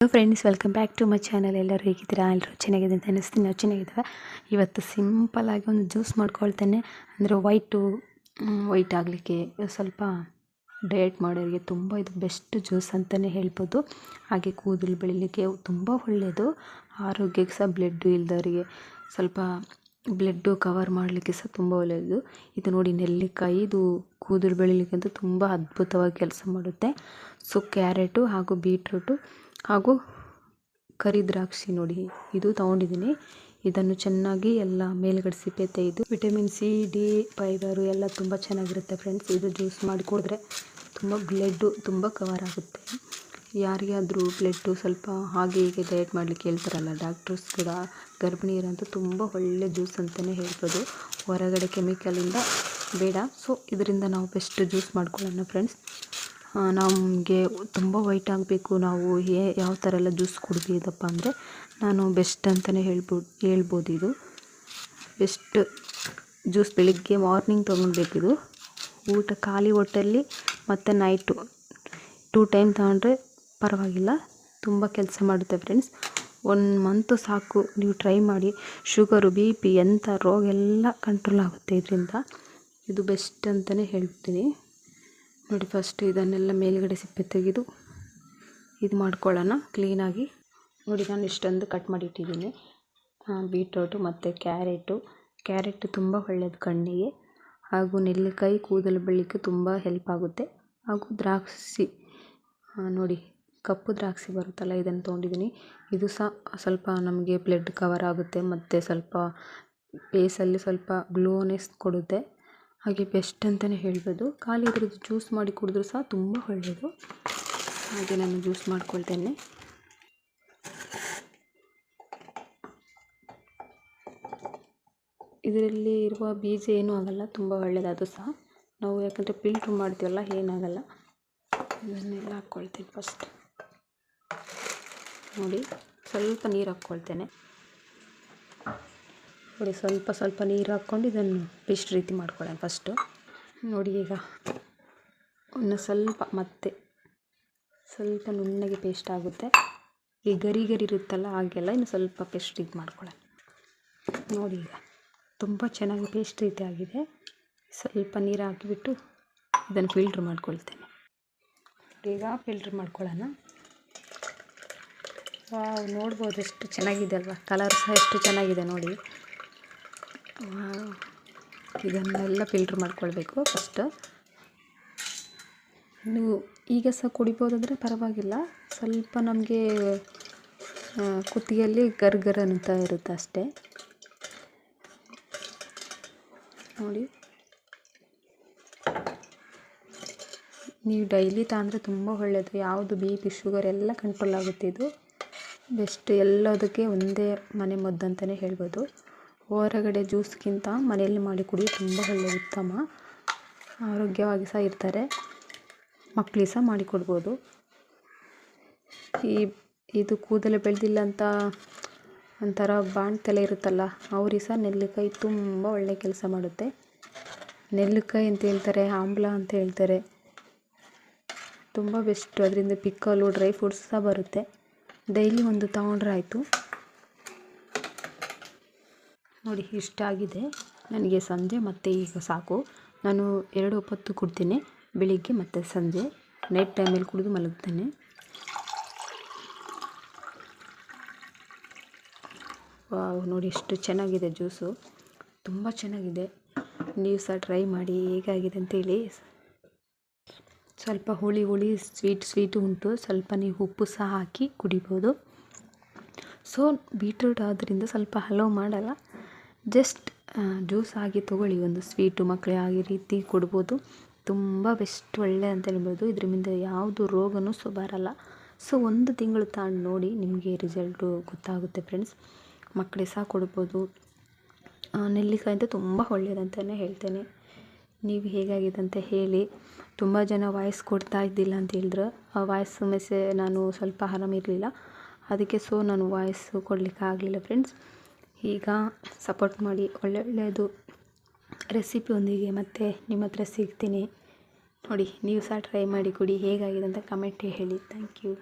Hello friends welcome back to my channel ಎಲ್ಲರೂ ಹೇಗಿದ್ದೀರಾ? ಎಲ್ಲರೂ ಚೆನ್ನಾಗಿದೆ ಅಂತ ಅನ್ನಿಸ್ತೀನಿ ನಾವು ಚೆನ್ನಾಗಿದ್ದಾವೆ. ಇವತ್ತು ಸಿಂಪಲ್ಲಾಗಿ ಒಂದು ಜ್ಯೂಸ್ ಮಾಡ್ಕೊಳ್ತೇನೆ. ಅಂದರೆ ವೈಟು ವೈಟ್ ಆಗಲಿಕ್ಕೆ ಸ್ವಲ್ಪ ಡಯಟ್ ಮಾಡೋರಿಗೆ ತುಂಬ ಇದು ಬೆಸ್ಟ್ ಜ್ಯೂಸ್ ಅಂತಲೇ ಹೇಳ್ಬೋದು. ಹಾಗೆ ಕೂದಲು ಬೆಳಿಲಿಕ್ಕೆ ತುಂಬ ಒಳ್ಳೆಯದು ಆರೋಗ್ಯಕ್ಕೆ ಸಹ ಬ್ಲಡ್ಡು ಇಲ್ದವರಿಗೆ ಸ್ವಲ್ಪ ಬ್ಲಡ್ಡು ಕವರ್ ಮಾಡಲಿಕ್ಕೆ ಸಹ ತುಂಬ ಒಳ್ಳೆಯದು ಇದು ನೋಡಿ, ನೆಲ್ಲಿಕಾಯಿ, ಇದು ಕೂದಲು ಬೆಳಿಲಿಕ್ಕಂತೂ ತುಂಬ ಅದ್ಭುತವಾಗಿ ಕೆಲಸ ಮಾಡುತ್ತೆ. ಸೊ ಕ್ಯಾರೆಟು ಹಾಗೂ ಬೀಟ್ರೂಟು ಹಾಗೂ ಕರಿ ದ್ರಾಕ್ಷಿ ನೋಡಿ, ಇದು ತೊಗೊಂಡಿದ್ದೀನಿ. ಇದನ್ನು ಚೆನ್ನಾಗಿ ಎಲ್ಲ ಮೇಲ್ಗಡೆ ಸಿಪ್ಪೆ ತೆಗೆದು, ವಿಟಮಿನ್ ಸಿ, ಡಿ, ಫೈಬರು ಎಲ್ಲ ತುಂಬ ಚೆನ್ನಾಗಿರುತ್ತೆ ಫ್ರೆಂಡ್ಸ್. ಇದು ಜ್ಯೂಸ್ ಮಾಡಿ ಕುಡಿದ್ರೆ ತುಂಬ ಬ್ಲಡ್ಡು ತುಂಬ ಕವರ್ ಆಗುತ್ತೆ. ಯಾರಿಗಾದರೂ ಬ್ಲಡ್ಡು ಸ್ವಲ್ಪ ಹಾಗೆ ಹೀಗೆ ಡಯಟ್ ಮಾಡಲಿಕ್ಕೆ ಹೇಳ್ತಾರಲ್ಲ, ಡಾಕ್ಟರ್ಸ್ ಕೂಡ ಗರ್ಭಿಣಿಯರಂತೂ ತುಂಬ ಒಳ್ಳೆ ಜ್ಯೂಸ್ ಅಂತಲೇ ಹೇಳ್ಬೋದು. ಹೊರಗಡೆ ಕೆಮಿಕಲಿಂದ ಬೇಡ. ಸೊ ಇದರಿಂದ ನಾವು ಬೆಸ್ಟ್ ಜ್ಯೂಸ್ ಮಾಡ್ಕೊಳ್ಳೋಣ ಫ್ರೆಂಡ್ಸ್ ನಮಗೆ ತುಂಬ ವೈಟ್ ಆಗಬೇಕು. ನಾವು ಏ ಯಾವ ಥರ ಎಲ್ಲ ಜ್ಯೂಸ್ ಕುಡಿದಿದ್ದಪ್ಪ ಅಂದರೆ ನಾನು ಬೆಸ್ಟ್ ಅಂತಲೇ ಹೇಳ್ಬೋದು ಹೇಳ್ಬೋದು ಇದು. ಬೆಸ್ಟ್ ಜ್ಯೂಸ್ ಬೆಳಿಗ್ಗೆ ಮಾರ್ನಿಂಗ್ ತೊಗೊಳ್ಬೇಕಿದು ಊಟ ಖಾಲಿ ಹೊಟ್ಟೆಯಲ್ಲಿ ಮತ್ತು ನೈಟು ಟೂ ಟೈಮ್ ತೊಗೊಂಡ್ರೆ ಪರವಾಗಿಲ್ಲ. ತುಂಬ ಕೆಲಸ ಮಾಡುತ್ತೆ ಫ್ರೆಂಡ್ಸ್ ಒನ್ ಮಂತು ಸಾಕು. ನೀವು ಟ್ರೈ ಮಾಡಿ. ಶುಗರು ಬಿ ಪಿ ಎಂಥ ರೋಗ ಎಲ್ಲ ಕಂಟ್ರೋಲ್ ಆಗುತ್ತೆ ಇದರಿಂದ. ಇದು ಬೆಸ್ಟ್ ಅಂತಲೇ ಹೇಳ್ತೀನಿ. ನೋಡಿ ಫಸ್ಟ್ ಇದನ್ನೆಲ್ಲ ಮೇಲ್ಗಡೆ ಸಿಪ್ಪೆ ತೆಗೆದು ಇದು ಮಾಡ್ಕೊಳ್ಳೋಣ ಕ್ಲೀನಾಗಿ ನೋಡಿ ನಾನು ಇಷ್ಟೊಂದು ಕಟ್ ಮಾಡಿ ಇಟ್ಟಿದ್ದೀನಿ ಬೀಟ್ರೋಟು ಮತ್ತು ಕ್ಯಾರೆಟು ಕ್ಯಾರೆಟ್ ತುಂಬ ಒಳ್ಳೆಯದು ಕಣ್ಣಿಗೆ. ಹಾಗೂ ನೆಲ್ಲಿಕಾಯಿ ಕೂದಲು ಬೆಳಲಿಕ್ಕೆ ತುಂಬ ಹೆಲ್ಪ್ ಆಗುತ್ತೆ. ಹಾಗೂ ದ್ರಾಕ್ಷಿ ನೋಡಿ ಕಪ್ಪು ದ್ರಾಕ್ಷಿ ಬರುತ್ತಲ್ಲ, ಇದನ್ನು ತೊಗೊಂಡಿದ್ದೀನಿ. ಇದು ಸಹ ಸ್ವಲ್ಪ ನಮಗೆ ಬ್ಲಡ್ ಕವರ್ ಆಗುತ್ತೆ, ಮತ್ತು ಸ್ವಲ್ಪ ಫೇಸಲ್ಲಿ ಸ್ವಲ್ಪ ಗ್ಲೋನೆಸ್ ಕೊಡುತ್ತೆ. ಹಾಗೆ ಬೆಸ್ಟ್ ಅಂತಲೇ ಹೇಳ್ಬೋದು. ಖಾಲಿ ಇದ್ರದ್ದು ಜ್ಯೂಸ್ ಮಾಡಿ ಕುಡಿದ್ರು ಸಹ ತುಂಬ ಒಳ್ಳೆಯದು ಹಾಗೆ ನಾನು ಜ್ಯೂಸ್ ಮಾಡ್ಕೊಳ್ತೇನೆ. ಇದರಲ್ಲಿ ಇರುವ ಬೀಜ ಏನೂ ಆಗಲ್ಲ, ತುಂಬ ಒಳ್ಳೆಯದು ಅದು ಸಹ. ನಾವು ಯಾಕಂದರೆ ಫಿಲ್ಟ್ರ್ ಮಾಡ್ತೀವಲ್ಲ, ಏನಾಗಲ್ಲ. ಇದನ್ನೆಲ್ಲ ಹಾಕ್ಕೊಳ್ತೀನಿ ಫಸ್ಟ್ ನೋಡಿ, ಸ್ವಲ್ಪ ನೀರು ಹಾಕ್ಕೊಳ್ತೇನೆ. ನೋಡಿ, ಸ್ವಲ್ಪ ಸ್ವಲ್ಪ ನೀರು ಹಾಕ್ಕೊಂಡು ಇದನ್ನು ಪೇಸ್ಟ್ ರೀತಿ ಮಾಡ್ಕೊಳ್ಳೋಣ ಫಸ್ಟು. ನೋಡಿ ಈಗ, ಇನ್ನು ಸ್ವಲ್ಪ ಮತ್ತೆ, ಸ್ವಲ್ಪ ನುಣ್ಣಗೆ ಪೇಸ್ಟ್ ಆಗುತ್ತೆ. ಈ ಗರಿ ಗರಿ ಇರುತ್ತಲ್ಲ, ಹಾಗೆಲ್ಲ ಇನ್ನು ಸ್ವಲ್ಪ ಪೇಸ್ಟ್ ರೀತಿ ಮಾಡ್ಕೊಳ್ಳೋಣ. ನೋಡಿ ಈಗ, ತುಂಬ ಚೆನ್ನಾಗಿ ಪೇಸ್ಟ್ ರೀತಿ ಆಗಿದೆ. ಸ್ವಲ್ಪ ನೀರು ಹಾಕಿಬಿಟ್ಟು ಇದನ್ನು ಫಿಲ್ಟ್ರ್ ಮಾಡ್ಕೊಳ್ತೇನೆ. ಈಗ ಫಿಲ್ಟ್ರ್ ಮಾಡ್ಕೊಳ್ಳೋಣ. ನೋಡ್ಬೋದು ಎಷ್ಟು ಚೆನ್ನಾಗಿದೆ ಅಲ್ವಾ? ಕಲರ್ ಸಹ ಎಷ್ಟು ಚೆನ್ನಾಗಿದೆ ನೋಡಿ. ಇದನ್ನೆಲ್ಲ ಫಿಲ್ಟ್ರ್ ಮಾಡ್ಕೊಳ್ಬೇಕು ಫಸ್ಟ್ ನೀವು ಈಗ ಸಹ ಕುಡಿಬೋದಾದರೆ ಪರವಾಗಿಲ್ಲ. ಸ್ವಲ್ಪ ನಮಗೆ ಕುತ್ತಿಗೆಯಲ್ಲಿ ಗರ್ಗರ್ ಅಂತ ಇರುತ್ತೆ ಅಷ್ಟೇ. ನೋಡಿ. ನೀವು ಡೈಲಿ ತಾಂದರೆ ತುಂಬ ಒಳ್ಳೆಯದು ಯಾವುದು ಬಿ ಪಿ ಶುಗರ್ ಎಲ್ಲ ಕಂಟ್ರೋಲ್ ಆಗುತ್ತೆ ಇದು. ಬೆಸ್ಟ್ ಎಲ್ಲದಕ್ಕೆ ಒಂದೇ ಮನೆ ಮದ್ದು ಅಂತಲೇ ಹೇಳ್ಬೋದು. ಹೊರಗಡೆ ಜ್ಯೂಸ್ಗಿಂತ ಮನೆಯಲ್ಲಿ ಮಾಡಿ ಕುಡಿ ತುಂಬ ಒಳ್ಳೆಯ ಉತ್ತಮ ಆರೋಗ್ಯವಾಗಿ ಸಹ ಇರ್ತಾರೆ. ಮಕ್ಕಳಿಗೆ ಸಹ ಮಾಡಿಕೊಡ್ಬೋದು ಈ, ಇದು ಕೂದಲು ಬೆಳೆದಿಲ್ಲ ಅಂತ ಒಂಥರ ಬಾಣ್ ತಲೆ ಇರುತ್ತಲ್ಲ, ಅವ್ರಿಗೆ ಸಹ ನೆಲ್ಲಿಕಾಯಿ ತುಂಬ ಒಳ್ಳೆ ಕೆಲಸ ಮಾಡುತ್ತೆ. ನೆಲ್ಲಿಕಾಯಿ ಅಂತ ಹೇಳ್ತಾರೆ, ಆಮ್ಲ ಅಂತ ಹೇಳ್ತಾರೆ. ತುಂಬ ಬೆಸ್ಟು. ಅದರಿಂದ ಪಿಕ್ಕಲು ಡ್ರೈ ಫ್ರೂಟ್ಸ್ ಸಹ ಬರುತ್ತೆ. ಡೈಲಿ ಒಂದು ತಗೊಂಡ್ರೆ ಆಯಿತು. ನೋಡಿ ಇಷ್ಟಾಗಿದೆ ನನಗೆ ಸಂಜೆ ಮತ್ತು ಈಗ ಸಾಕು. ನಾನು ಎರಡು ಹೊತ್ತು ಕುಡ್ತೀನಿ. ಬೆಳಿಗ್ಗೆ ಮತ್ತು ಸಂಜೆ. ನೈಟ್ ಟೈಮಲ್ಲಿ ಕುಡಿದು ಮಲಗ್ತೇನೆ. ನೋಡಿ, ಎಷ್ಟು ಚೆನ್ನಾಗಿದೆ ಜ್ಯೂಸು. ತುಂಬ ಚೆನ್ನಾಗಿದೆ. ನೀವು ಸಹ ಟ್ರೈ ಮಾಡಿ, ಹೇಗಾಗಿದೆ ಅಂತೇಳಿ ಸ್ವಲ್ಪ ಹುಳಿ ಹುಳಿ, ಸ್ವೀಟ್ ಸ್ವೀಟ್ ಉಂಟು. ಸ್ವಲ್ಪ ನೀವು ಉಪ್ಪು ಸಹ ಹಾಕಿ ಕುಡಿಬೋದು. ಸೊ ಬೀಟ್ರೂಟ್ ಆದ್ದರಿಂದ ಸ್ವಲ್ಪ ಹಲವು ಮಾಡಲ್ಲ. ಜಸ್ಟ್ ಜ್ಯೂಸ್ ಆಗಿ ತೊಗೊಳ್ಳಿ, ಒಂದು ಸ್ವೀಟು ಮಕ್ಕಳಿಗೆ ಆಗಿ ರೀತಿ ಕೊಡ್ಬೋದು. ತುಂಬ ಬೆಸ್ಟ್ ಒಳ್ಳೆ ಅಂತ ಹೇಳ್ಬೋದು. ಇದರಿಂದ ಯಾವುದು ರೋಗನೂ ಸೊ ಬರಲ್ಲ. ಸೊ ಒಂದು ತಿಂಗಳು ತಗೊಂಡು ನೋಡಿ ನಿಮಗೆ ರಿಸಲ್ಟು ಗೊತ್ತಾಗುತ್ತೆ ಫ್ರೆಂಡ್ಸ್ ಮಕ್ಕಳಿಗೆ ಸಹ ಕೊಡ್ಬೋದು. ನೆಲ್ಲಿಕಾಯಿ ಅಂತ ತುಂಬ ಒಳ್ಳೆಯದಂತಲೇ ಹೇಳ್ತೇನೆ. ನೀವು ಹೇಗಾಗಿದೆ ಅಂತ ಹೇಳಿ. ತುಂಬ ಜನ ವಾಯ್ಸ್ ಕೊಡ್ತಾ ಇದ್ದಿಲ್ಲ ಅಂತ ಹೇಳಿದ್ರು. ಆ ವಾಯ್ಸ್ ಮೆಸೆ ನಾನು ಸ್ವಲ್ಪ ಆರಾಮಿರಲಿಲ್ಲ ಅದಕ್ಕೆ ಸೊ ನಾನು ವಾಯ್ಸ್ ಕೊಡಲಿಕ್ಕೆ ಆಗಲಿಲ್ಲ ಫ್ರೆಂಡ್ಸ್ ಈಗ ಸಪೋರ್ಟ್ ಮಾಡಿ ಒಳ್ಳೆ ಒಳ್ಳೆಯದು ರೆಸಿಪಿಯೊಂದಿಗೆ ಮತ್ತೆ ನಿಮ್ಮ ಹತ್ರ ಸಿಗ್ತೀನಿ. ನೋಡಿ, ನೀವು ಸಹ ಟ್ರೈ ಮಾಡಿ ಕುಡಿ. ಹೇಗಾಗಿದೆ ಅಂತ ಕಮೆಂಟ್ ಹೇಳಿ. Thank you